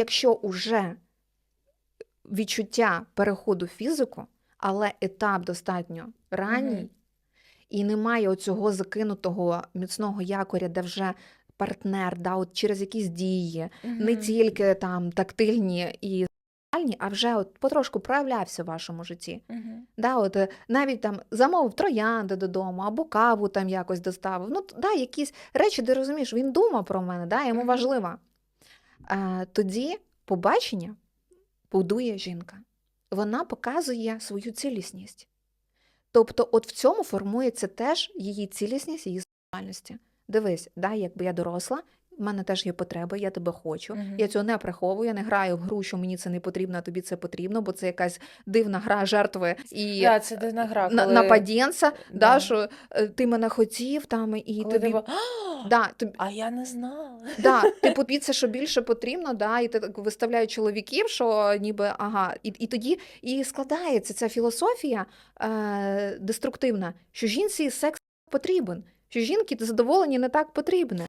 Якщо уже відчуття переходу в фізику, але етап достатньо ранній, Мгм. і немає оцього закинутого міцного якоря, де вже партнер, да, от через якісь дії, не тільки там тактильні і а вже от потрошку проявлявся в вашому житті. Мгм. Да, от е, навіть там замовив троянди додому або каву там якось доставив. Ну, да, якісь речі, де розумієш, він думав про мене, да, йому Мгм. важливо. А, тоді побачення будує жінка. Вона показує свою цілісність. Тобто, от в цьому формується теж її цілісність, її сексуальності. Дивись, да, якби я доросла, в мене теж є потреби, я тебе хочу. Мгм. Я цього не приховую, я не граю в гру, що мені це не потрібно, а тобі це потрібно, бо це якась дивна гра жертви і Да, це дивна гра, коли, нападінця, да. да. що е, ти мене хотів там, і коли тобі. «А, Да, тобі, а я не знала. да, типу, тобі це що більше потрібно, да, і ти так виставляють чоловіків, що ніби ага, і, і тоді і складається ця філософія е, деструктивна, що жінці секс потрібен, що жінки задоволення не так потрібне.